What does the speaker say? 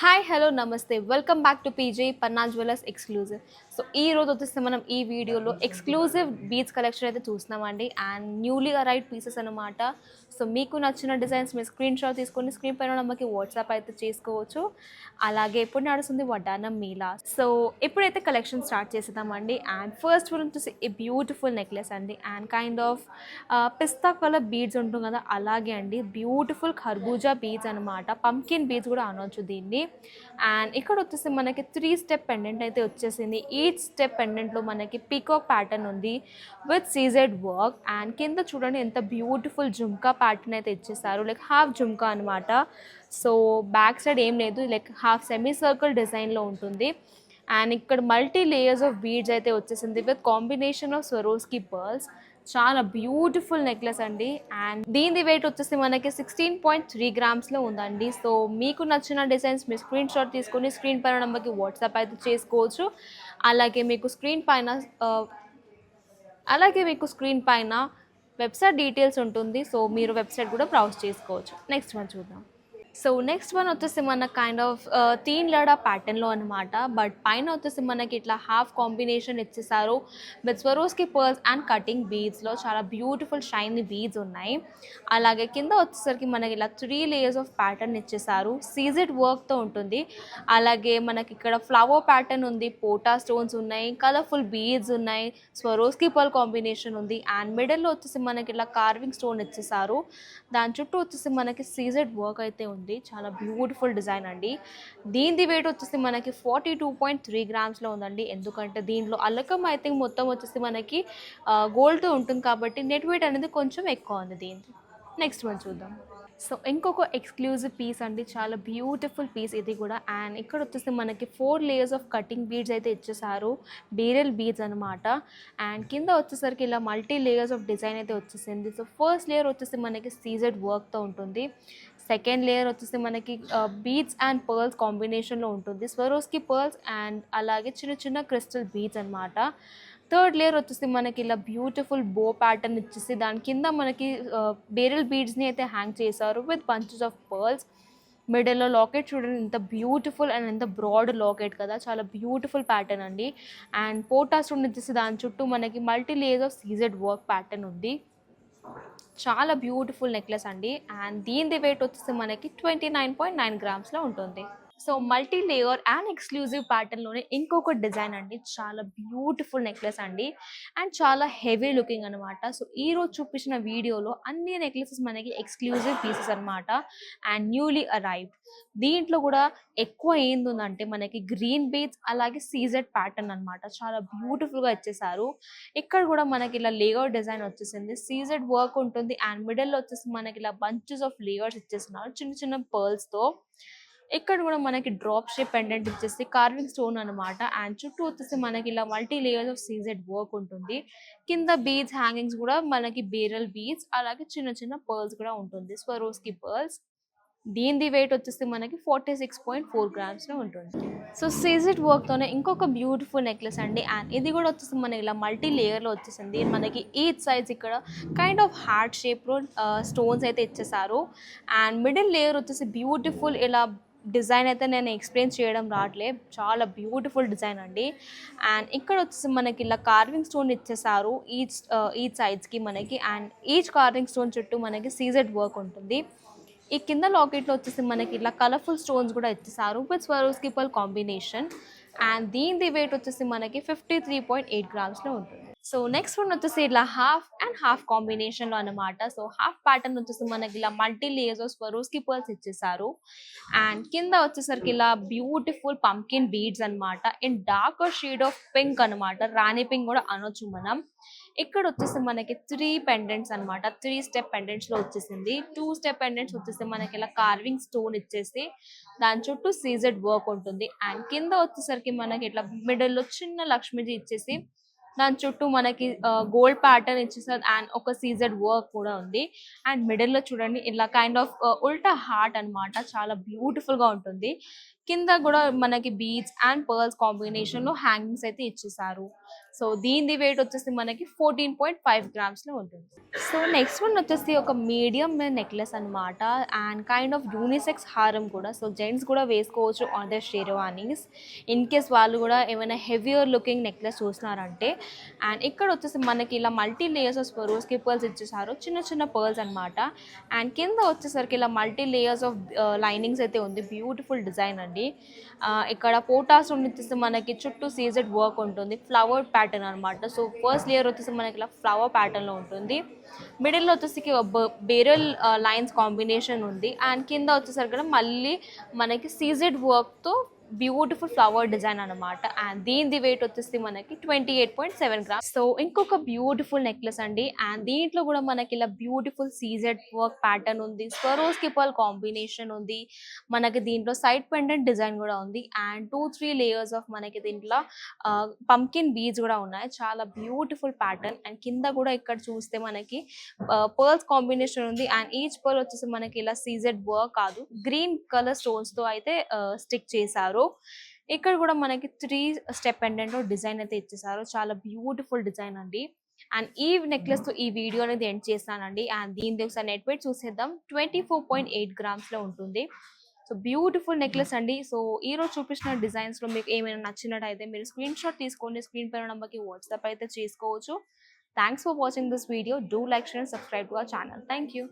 Hi hello namaste welcome back to PG Panna jewellers exclusive so ఈ రోజు వచ్చేస్తే మనం ఈ వీడియోలో ఎక్స్క్లూజివ్ బీచ్ కలెక్షన్ అయితే చూస్తున్నామండి. అండ్ న్యూలీ అరైడ్ పీసెస్ అనమాట సో మీకు నచ్చిన డిజైన్స్ మీరు స్క్రీన్ షాట్ తీసుకొని స్క్రీన్ పైన నెంబర్కి వాట్సాప్ అయితే చేసుకోవచ్చు. అలాగే ఎప్పుడు నడుస్తుంది వడ్డానం మీలా. సో ఎప్పుడైతే కలెక్షన్ స్టార్ట్ చేసేద్దామండి. అండ్ ఫస్ట్ వన్ వచ్చేసి బ్యూటిఫుల్ నెక్లెస్ అండి. And kind of pista colour beads ఉంటుంది కదా అలాగే అండి బ్యూటిఫుల్ ఖర్బూజా బీడ్స్ అనమాట పంకిన్ బీడ్స్ కూడా అనొచ్చు దీన్ని. అండ్ ఇక్కడ వచ్చేసి మనకి త్రీ స్టెప్ పెండెంట్ అయితే వచ్చేసింది. ఈచ్ స్టెప్ పెండెంట్లో మనకి పీకాక్ ప్యాటర్న్ ఉంది. విత్ సీజెడ్ వర్క్ అండ్ కింద చూడండి ఎంత బ్యూటిఫుల్ జుమ్కా ప్యాటర్న్ అయితే ఇచ్చేసారు. లైక్ హాఫ్ జుమ్కా అనమాట సో బ్యాక్ సైడ్ ఏం లేదు. లైక్ హాఫ్ సెమీ సర్కిల్ డిజైన్లో ఉంటుంది. అండ్ ఇక్కడ మల్టీ లేయర్స్ ఆఫ్ బీడ్స్ అయితే వచ్చేసింది. With combination of Swarovski pearls చాలా బ్యూటిఫుల్ నెక్లెస్ అండి. అండ్ దీని వెయిట్ వచ్చేసి మనకి సిక్స్టీన్ పాయింట్ త్రీ గ్రామ్స్లో ఉందండి. సో మీకు నచ్చిన డిజైన్స్ మీరు స్క్రీన్ షాట్ తీసుకొని స్క్రీన్ పైన నెంబర్కి వాట్సాప్ అయితే చేసుకోవచ్చు. అలాగే మీకు స్క్రీన్ పైన uh, అలాగే మీకు స్క్రీన్ పైన వెబ్సైట్ డీటెయిల్స్ ఉంటుంది సో మీరు వెబ్సైట్ కూడా బ్రౌజ్ చేసుకోవచ్చు. నెక్స్ట్ వన్ చూద్దాం. సో నెక్స్ట్ వన్ వచ్చేసి మన కైండ్ ఆఫ్ తీన్ లడా ప్యాటర్న్లో అనమాట బట్ పైన వచ్చేసి మనకి ఇట్లా హాఫ్ కాంబినేషన్ ఇచ్చేసారు with Swarovski pearls and cutting బీడ్స్లో చాలా బ్యూటిఫుల్ షైనీ బీడ్స్ ఉన్నాయి అలాగే కింద వచ్చేసరికి మనకి ఇలా త్రీ లేయర్స్ ఆఫ్ ప్యాటర్న్ ఇచ్చేసారు సీజెడ్ వర్క్తో ఉంటుంది అలాగే మనకి ఇక్కడ ఫ్లవర్ ప్యాటర్న్ ఉంది పోటా స్టోన్స్ ఉన్నాయి కలర్ఫుల్ బీడ్స్ ఉన్నాయి స్వరోస్కి పర్ల్ కాంబినేషన్ ఉంది అండ్ మిడిల్లో వచ్చేసి మనకి ఇలా కార్వింగ్ స్టోన్ ఇచ్చేసారు దాని చుట్టూ వచ్చేసి మనకి సీజెడ్ వర్క్ అయితే ఉంది చాలా బ్యూటిఫుల్ డిజైన్ అండి. దీని వెయిట్ వచ్చేసి మనకి ఫార్టీ టూ పాయింట్ త్రీ గ్రామ్స్లో ఉందండి. ఎందుకంటే దీంట్లో అల్లకం ఐ థింక్ మొత్తం వచ్చేసి మనకి గోల్డ్తో ఉంటుంది కాబట్టి నెట్ వెయిట్ అనేది కొంచెం ఎక్కువ ఉంది దీనికి నెక్స్ట్ వన్ చూద్దాం. సో ఇంకొక ఎక్స్క్లూజివ్ పీస్ అండి. చాలా బ్యూటిఫుల్ పీస్ ఇది కూడా. అండ్ ఇక్కడ వచ్చేసి మనకి four layers of cutting beads అయితే ఇచ్చేసారు బీరల్ బీడ్స్ అనమాట అండ్ కింద వచ్చేసరికి ఇలా మల్టీ లేయర్స్ ఆఫ్ డిజైన్ అయితే వచ్చేసింది. సో ఫస్ట్ లేయర్ వచ్చేసి మనకి సీజెడ్ వర్క్తో ఉంటుంది. సెకండ్ లేయర్ వచ్చేసి మనకి బీడ్స్ అండ్ పర్ల్స్ కాంబినేషన్లో ఉంటుంది. స్వరోస్కి పర్ల్స్ అండ్ అలాగే చిన్న చిన్న క్రిస్టల్ బీడ్స్ అనమాట థర్డ్ లేయర్ వచ్చేసి మనకి ఇలా బ్యూటిఫుల్ బో ప్యాటర్న్ ఇచ్చేసి దాని కింద మనకి బేరల్ బీడ్స్ని అయితే హ్యాంగ్ చేశారు విత్ బంచెస్ ఆఫ్ పర్ల్స్ మిడిల్లో లాకెట్ చూడండి ఎంత బ్యూటిఫుల్ అండ్ ఎంత బ్రాడ్ లాకెట్ కదా. చాలా బ్యూటిఫుల్ ప్యాటర్న్ అండి. అండ్ పోటాస్ వచ్చేసి దాని చుట్టూ మనకి multi layers of CZ work pattern ఉంది. చాలా బ్యూటిఫుల్ నెక్లెస్ అండి. అండ్ దీని వెయిట్ వచ్చేసి మనకి ట్వంటీ నైన్ పాయింట్ నైన్ గ్రామ్స్లో ఉంటుంది. So multi layer and exclusive ప్యాటర్న్లోనే ఇంకొక డిజైన్ అండి. చాలా బ్యూటిఫుల్ నెక్లెస్ అండి. అండ్ చాలా హెవీ లుకింగ్ అనమాట సో ఈ రోజు చూపించిన వీడియోలో అన్ని నెక్లెసెస్ మనకి ఎక్స్క్లూజివ్ పీసెస్ అనమాట అండ్ న్యూలీ అరైవ్డ్ దీంట్లో కూడా ఎక్కువ ఏందుందంటే మనకి గ్రీన్ బీడ్స్ అలాగే సీజెడ్ ప్యాటర్న్ అనమాట చాలా బ్యూటిఫుల్గా ఇచ్చేసారు. ఇక్కడ కూడా మనకి ఇలా లేయర్ డిజైన్ వచ్చేసింది. సీజెడ్ వర్క్ ఉంటుంది. అండ్ మిడిల్లో వచ్చేసి మనకి ఇలా బంచెస్ ఆఫ్ లేయర్స్ ఇచ్చేస్తున్నారు. చిన్న చిన్న పర్ల్స్తో ఇక్కడ కూడా మనకి డ్రాప్ షేప్ పెండెంట్ ఇచ్చేసి కార్వింగ్ స్టోన్ అనమాట అండ్ చుట్టూ వచ్చేసి మనకి ఇలా multi layers of CZ work ఉంటుంది. కింద బీడ్స్ హ్యాంగింగ్స్ కూడా మనకి బేరల్ బీడ్స్ అలాగే చిన్న చిన్న పర్ల్స్ కూడా ఉంటుంది. స్వరోస్కి పర్ల్స్ దీని వెయిట్ వచ్చేసి మనకి ఫార్టీ సిక్స్ పాయింట్ ఫోర్ గ్రామ్స్లో ఉంటుంది. సో సీజెడ్ వర్క్తోనే ఇంకొక బ్యూటిఫుల్ నెక్లెస్ అండి. అండ్ ఇది కూడా వచ్చేసి మనకి ఇలా మల్టీ లేయర్లో వచ్చేసింది. మనకి ఈచ్ సైజ్ ఇక్కడ కైండ్ ఆఫ్ హార్ట్ షేప్లో స్టోన్స్ అయితే ఇచ్చేసారు. అండ్ మిడిల్ లేయర్ వచ్చేసి బ్యూటిఫుల్ ఇలా డిజైన్ అయితే నేను ఎక్స్ప్లెయిన్ చేయడం రావట్లే చాలా బ్యూటిఫుల్ డిజైన్ అండి. అండ్ ఇక్కడ వచ్చేసి మనకి ఇలా కార్వింగ్ స్టోన్ ఇచ్చేసారు ఈచ్ ఈచ్ సైడ్స్కి మనకి. అండ్ ఈచ్ కార్వింగ్ స్టోన్ చుట్టూ మనకి సీజెడ్ వర్క్ ఉంటుంది. ఈ కింద లాకెట్లో వచ్చేసి మనకి ఇలా కలర్ఫుల్ స్టోన్స్ కూడా ఇచ్చేసారు with Swarovski pearl combination and దీని వెయిట్ వచ్చేసి మనకి ఫిఫ్టీ త్రీ పాయింట్ ఎయిట్ గ్రామ్స్లో ఉంటుంది. సో నెక్స్ట్ వన్ వచ్చేసి ఇట్లా హాఫ్ అండ్ హాఫ్ కాంబినేషన్లో అనమాట సో హాఫ్ ప్యాటర్న్ వచ్చేసి మనకి ఇలా multi layers of Swarovski pearls ఇచ్చేసారు. అండ్ కింద వచ్చేసరికి ఇలా బ్యూటిఫుల్ పంకిన్ బీడ్స్ అనమాట and dark shade of pink అనమాట రాణి పింక్ కూడా అనొచ్చు మనం. ఇక్కడ వచ్చేసి మనకి త్రీ పెండెంట్స్ అనమాట త్రీ స్టెప్ పెండెంట్స్లో వచ్చేసింది. టూ స్టెప్ పెండెంట్స్ వచ్చేసి మనకి ఇలా కార్వింగ్ స్టోన్ ఇచ్చేసి దాని చుట్టూ సీజెడ్ వర్క్ ఉంటుంది. అండ్ కింద వచ్చేసరికి మనకి ఇట్లా మిడిల్లో చిన్న లక్ష్మీజీ ఇచ్చేసి దాని చుట్టూ మనకి గోల్డ్ ప్యాటర్న్ ఇచ్చేసారు అండ్ ఒక సీజెడ్ వర్క్ కూడా ఉంది. అండ్ మిడిల్లో చూడండి ఇలా కైండ్ ఆఫ్ ఉల్టా హార్ట్ అన్నమాట. చాలా బ్యూటిఫుల్గా ఉంటుంది. కింద కూడా మనకి బీడ్స్ అండ్ పర్ల్స్ కాంబినేషన్లో హ్యాంగింగ్స్ అయితే ఇచ్చేసారు సో దీని వెయిట్ వచ్చేసి మనకి ఫోర్టీన్ పాయింట్ ఫైవ్ గ్రామ్స్లో ఉంటుంది. సో నెక్స్ట్ వన్ వచ్చేసి ఒక మీడియం నెక్లెస్ అన్నమాట. అండ్ కైండ్ ఆఫ్ యూనిసెక్స్ హారం కూడా. సో జెంట్స్ కూడా వేసుకోవచ్చు on the sherwanis in case వాళ్ళు కూడా ఏమైనా హెవియర్ లుకింగ్ నెక్లెస్ చూస్తున్నారంటే అండ్ ఇక్కడ వచ్చేసి మనకి ఇలా multi layers of Swarovski pearls ఇచ్చేసారు చిన్న చిన్న పర్ల్స్ అనమాట అండ్ కింద వచ్చేసరికి ఇలా మల్టీ లేయర్స్ ఆఫ్ లైనింగ్స్ అయితే ఉంది. బ్యూటిఫుల్ డిజైన్ అండి. ఆ, ఇక్కడ పోటాస్ వచ్చేసి మనకి చుట్టూ సీజెడ్ వర్క్ ఉంటుంది. ఫ్లవర్ ప్యాటర్న్ అనమాట సో ఫస్ట్ లేయర్ వచ్చేసి మనకి ఇలా ఫ్లవర్ ప్యాటర్న్లో ఉంటుంది. మిడిల్లో వచ్చేసి బేరల్ లైన్స్ కాంబినేషన్ ఉంది. అండ్ కింద వచ్చేసరికి మళ్ళీ మనకి సీజెడ్ వర్క్తో బ్యూటిఫుల్ ఫ్లవర్ డిజైన్ అనమాట అండ్ దీని వెయిట్ వచ్చేసి మనకి twenty eight point seven grams so ఇంకొక బ్యూటిఫుల్ నెక్లెస్ అండి. అండ్ దీంట్లో కూడా మనకి ఇలా బ్యూటిఫుల్ సీజెడ్ వర్క్ ప్యాటర్న్ ఉంది. స్వరోస్ కిపల్ కాంబినేషన్ ఉంది. మనకి దీంట్లో సైడ్ పెండెంట్ డిజైన్ కూడా ఉంది. And two three layers of మనకి దీంట్లో పంకిన్ బీజ్ కూడా ఉన్నాయి. చాలా బ్యూటిఫుల్ ప్యాటర్న్ అండ్ కింద కూడా ఇక్కడ చూస్తే మనకి పర్ల్స్ కాంబినేషన్ ఉంది. అండ్ ఈచ్ పర్ల్ వచ్చేసి మనకి ఇలా సీజెడ్ వర్క్ కాదు. గ్రీన్ కలర్ స్టోన్స్తో అయితే స్టిక్ చేశారు. ఇక్కడ కూడా మనకి త్రీ స్టెప్ పెండెంట్ డిజైన్ అయితే ఇచ్చేసారు. చాలా బ్యూటిఫుల్ డిజైన్ అండి. అండ్ ఈ నెక్లెస్తో ఈ వీడియో అనేది ఎండ్ చేస్తానండి. అండ్ దీని ఒకసారి నెట్ వెయిట్ చూసేద్దాం. ట్వంటీ ఫోర్ పాయింట్ ఎయిట్ గ్రామ్స్లో ఉంటుంది. సో బ్యూటిఫుల్ నెక్లెస్ అండి. సో ఈ రోజు చూపించిన డిజైన్స్లో మీకు ఏమైనా నచ్చినట్టయితే మీరు స్క్రీన్ షాట్ తీసుకోండి. స్క్రీన్ పైన నంబర్కి వాట్సాప్ అయితే చేసుకోవచ్చు. Thanks for watching this video do like share subscribe to our channel thank you